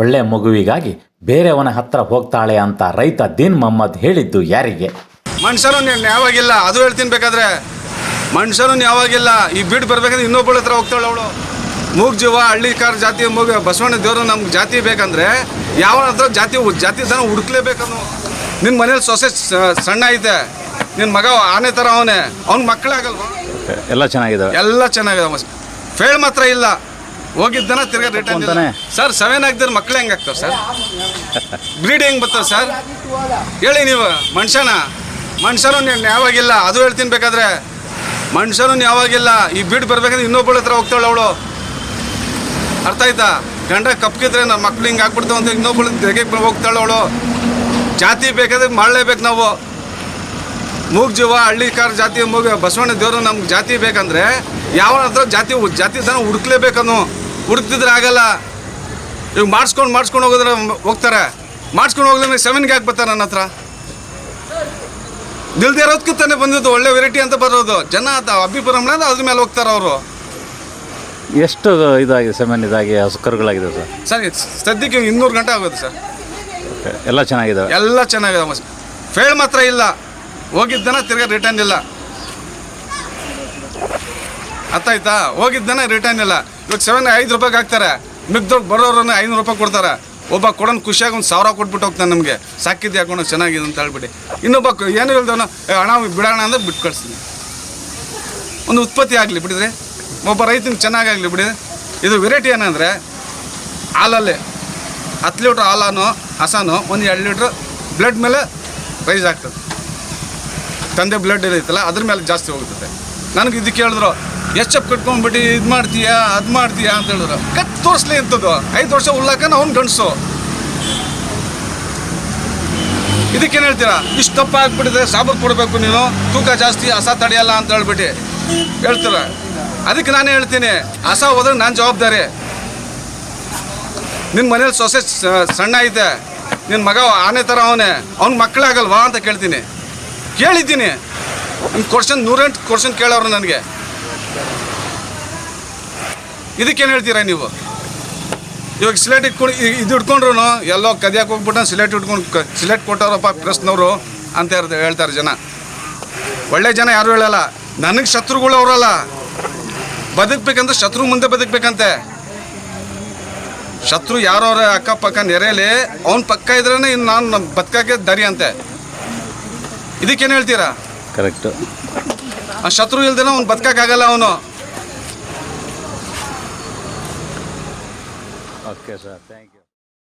ಒಳ್ಳೆ ಮಗುವಿಗಾಗಿ ಬೇರೆಯವನ ಹತ್ರ ಹೋಗ್ತಾಳೆ ಅಂತ ರೈತ ದೀನ್ ಮೊಹಮ್ಮದ್ ಹೇಳಿದ್ದು ಯಾರಿಗೆ? ಮನುಷ್ಯನು ಯಾವಾಗಿಲ್ಲ ಅದು ಹೇಳ್ತೀನಿ ಬೇಕಾದ್ರೆ ಮನುಷ್ಯನು ಯಾವಾಗಿಲ್ಲ ಈ ಬಿಡ್ ಬರ್ಬೇಕಂದ್ರೆ ಇನ್ನೊಬ್ಬಳ ಹತ್ರ ಹೋಗ್ತಾಳೆ ಅವಳು. ಮೂಗ್ ಜೀವ ಹಳ್ಳಿಕಾರ ಜಾತಿ ಮೂಗ ಬಸವಣ್ಣ ದೇವರು ನಮ್ಗೆ ಜಾತಿ ಬೇಕಂದ್ರೆ ಯಾವ ಹತ್ರ ಜಾತಿ ಜಾತಿ ದನ ಹುಡುಕ್ಲೇಬೇಕನ್ನು. ನಿನ್ನ ಮನೇಲಿ ಸೊಸೆ ಸಣ್ಣ ಐತೆ ನಿನ್ನ ಮಗ ಆನೆ ಥರ ಅವನೇ ಅವ್ನ ಮಕ್ಕಳಾಗಲ್ವಾ ಎಲ್ಲ ಚೆನ್ನಾಗಿದೆ ಎಲ್ಲ ಚೆನ್ನಾಗಿದೆ ಫೇಲ್ ಮಾತ್ರ ಇಲ್ಲ. ಹೋಗಿದ್ದನ ತಿರ್ಗಾ ರಿಟರ್ನ್ ಅಂತಾನೆ? ಸರ್ ಸೆವೆನ್ ಆಗಿದ್ರೆ ಮಕ್ಳು ಹೆಂಗೆ ಆಗ್ತಾವೆ ಸರ್ ಬ್ರೀಡ್ ಹೆಂಗೆ ಬರ್ತಾವೆ ಸರ್ ಹೇಳಿ ನೀವು ಮನುಷ್ಯನ. ಮನುಷ್ಯನು ಯಾವಾಗಿಲ್ಲ ಅದು ಹೇಳ್ತೀನಿ ಬೇಕಾದ್ರೆ ಮನುಷ್ಯನು ಯಾವಾಗಿಲ್ಲ ಈ ಬೀಡ್ ಬರ್ಬೇಕಂದ್ರೆ ಇನ್ನೊಬ್ಬಳ ಹತ್ರ ಹೋಗ್ತಾಳೆ ಅವಳು. ಅರ್ಥ ಆಯ್ತಾ? ಗಂಡ ಕಪ್ಪಿದ್ರೆ ನಮ್ಮ ಮಕ್ಳು ಹಿಂಗೆ ಆಗ್ಬಿಡ್ತಾವ ಅಂತ ಇನ್ನೊಬ್ಬಳು ತೆಗೆಗೆ ಹೋಗ್ತಾಳೆ ಅವಳು. ಜಾತಿ ಬೇಕಾದ್ರೆ ಮಾಡಲೇಬೇಕು ನಾವು. ಮೂಗ್ ಜೀವ ಹಳ್ಳಿಕಾರ ಜಾತಿ ಮೂಗ ಬಸವಣ್ಣ ದೇವರು ನಮ್ಗೆ ಜಾತಿ ಬೇಕಂದ್ರೆ ಯಾವ ಹತ್ರ ಜಾತಿ ಜಾತಿ ದನ ಹುಡುಕ್ಲೇಬೇಕನ್ನು. ಹುಡುಕ್ತಿದ್ರೆ ಆಗಲ್ಲ. ಇವಾಗ ಮಾಡಿಸ್ಕೊಂಡು ಮಾಡಿಸ್ಕೊಂಡು ಹೋಗೋದ್ರೆ ಹೋಗ್ತಾರೆ. ಮಾಡಿಸ್ಕೊಂಡು ಹೋಗಿದ್ರೆ ಸೆವೆನ್ಗೆ ಯಾಕೆ ಬರ್ತಾರೆ ನನ್ನ ಹತ್ರ. ನಿಲ್ದೇ ಇರೋದಕ್ಕೂ ತಾನೇ ಬಂದಿದ್ದು ಒಳ್ಳೆ ವೆರೈಟಿ ಅಂತ ಬರೋದು. ಜನ ಅದು ಅಭಿಪ್ರಾಯ ಅದ್ರ ಮೇಲೆ ಹೋಗ್ತಾರೆ ಅವರು. ಎಷ್ಟು ಇದಾಗಿದೆ ಸೆಮೆನ್ ಇದಾಗಿ ಹಸುಕರುಗಳಾಗಿದೆ ಸರ್ ಸರ್ ಸದ್ಯಕ್ಕೆ ಇನ್ನೂರು ಗಂಟೆ ಆಗೋದು ಸರ್. ಎಲ್ಲ ಚೆನ್ನಾಗಿದೆ ಎಲ್ಲ ಚೆನ್ನಾಗಿದೆ ಫೇಲ್ ಮಾತ್ರ ಇಲ್ಲ. ಹೋಗಿದ್ದನ ತಿರ್ಗಾ ರಿಟರ್ನ್ ಇಲ್ಲ. ಅರ್ಥ ಆಯ್ತಾ ಹೋಗಿದ್ದನ ರಿಟರ್ನ್ ಇಲ್ಲ. ಇವಾಗ ಸೆವೆನ್ ಐದು ರೂಪಾಯಿಗೆ ಹಾಕ್ತಾರೆ. ಮಿಗ್ದೊಳಗೆ ಬರೋರನ್ನ ಐನೂರು ರೂಪಾಯಿ ಕೊಡ್ತಾರೆ. ಒಬ್ಬ ಕೊಡೋನು ಖುಷಿಯಾಗಿ ಒಂದು ಸಾವಿರ ಕೊಟ್ಬಿಟ್ಟು ಹೋಗ್ತಾನೆ ನಮಗೆ. ಸಾಕಿದ್ದು ಹಾಕೊಂಡು ಚೆನ್ನಾಗಿದೆ ಅಂತ ಹೇಳ್ಬಿಟ್ಟು ಇನ್ನೊಬ್ಬ ಏನು ಹೇಳ್ದವನು? "ಏ, ಹಣ ಬಿಡೋಣ ಅಂದ್ರೆ ಬಿಟ್ಟು ಕಳಿಸ್ತೀನಿ. ಒಂದು ಉತ್ಪತ್ತಿ ಆಗಲಿ ಬಿಡಿದ್ರೆ. ಒಬ್ಬ ರೈತನ ಚೆನ್ನಾಗಾಗಲಿ ಬಿಡಿ ಇದು ವೆರೈಟಿ ಏನಂದರೆ ಹಾಲಲ್ಲಿ. ಹತ್ತು ಲೀಟ್ರ್ ಹಾಲನೋ ಹಸನೋ ಒಂದು ಎರಡು ಲೀಟ್ರ್ ಬ್ಲಡ್ ಮೇಲೆ ರೈಸ್ ಆಗ್ತದೆ. ತಂದೆ ಬ್ಲಡ್ ಇರುತ್ತಲ್ಲ ಅದ್ರ ಮೇಲೆ ಜಾಸ್ತಿ ಹೋಗುತ್ತೆ ನನಗೆ ಇದು ಕೇಳಿದ್ರು ಎಷ್ಟು ಚಪ್ ಕಟ್ಕೊಂಡ್ಬಿಟ್ಟು ಇದು ಮಾಡ್ತೀಯಾ, ಅದು ಮಾಡ್ತೀಯಾ ಅಂತ ಹೇಳಿದ್ರು. ಕಟ್ ತೋರಿಸ್ಲಿ ಅಂತದ್ದು. ಐದು ವರ್ಷ ಉಳ್ಳಾಕನ ಅವ್ನು ಗಂಡಸು. ಇದಕ್ಕೇನು ಹೇಳ್ತೀರಾ? ಇಷ್ಟು ತಪ್ಪ ಆಗ್ಬಿಟ್ಟಿದ್ರೆ ಸಾಬರ್ ಕೊಡಬೇಕು ನೀನು, ತೂಕ ಜಾಸ್ತಿ ಹಸ ತಡೆಯಲ್ಲ ಅಂತ ಹೇಳ್ಬಿಟ್ಟು ಹೇಳ್ತೀರ. ಅದಕ್ಕೆ ನಾನೇ ಹೇಳ್ತೀನಿ ಹಸ ಹೋದ್ರೆ ನಾನು ಜವಾಬ್ದಾರಿ. ನಿನ್ನ ಮನೇಲಿ ಸೊಸೆ ಸಣ್ಣ ಐತೆ ನಿನ್ನ ಮಗ ಆನೆ ಥರ ಅವನೇ, ಅವ್ನ ಮಕ್ಕಳಾಗಲ್ವಾ ಅಂತ ಕೇಳ್ತೀನಿ. ಕೇಳಿದ್ದೀನಿ. ನಿಮ್ಮ ಕ್ವಶನ್ ನೂರೆಂಟು ಕ್ವಶನ್ ಕೇಳೋರು ನನಗೆ. ಇದಕ್ಕೇನು ಹೇಳ್ತೀರಾ ನೀವು? ಇವಾಗ ಸಿಲೆಟ್ ಇಟ್ಕೊಂಡು ಇದು ಇಟ್ಕೊಂಡ್ರು ಎಲ್ಲೋ ಕದಿಯಕ್ಕೆ ಹೋಗ್ಬಿಟ್ಟು ಸಿಲೆಟ್ ಇಟ್ಕೊಂಡು ಸಿಲೆಟ್ ಕೊಟ್ಟವ್ರಪ್ಪ ಪ್ರೆಸ್ನವರು ಅಂತ ಹೇಳ್ತಾರೆ ಜನ. ಒಳ್ಳೆ ಜನ ಯಾರು ಹೇಳಲ್ಲ. ನನಗೆ ಶತ್ರುಗಳು ಅವರಲ್ಲ. ಬದುಕ್ಬೇಕಂದ್ರೆ ಶತ್ರು ಮುಂದೆ ಬದುಕ್ಬೇಕಂತೆ. ಶತ್ರು ಯಾರವ್ರ ಅಕ್ಕಪಕ್ಕ ನೆರೆಯಲ್ಲಿ ಅವ್ನ ಪಕ್ಕ ಇದ್ರೇ ಇನ್ನು ನಾನು ಬದುಕಕ್ಕೆ ದರಿ ಅಂತೆ ಇದಕ್ಕೇನು ಹೇಳ್ತೀರಾ? ಕರೆಕ್ಟು ಆ ಶತ್ರು ಇಲ್ದೇನ ಅವ್ನು ಬದುಕಕ್ಕಾಗಲ್ಲ ಅವನು. Okay sir thank you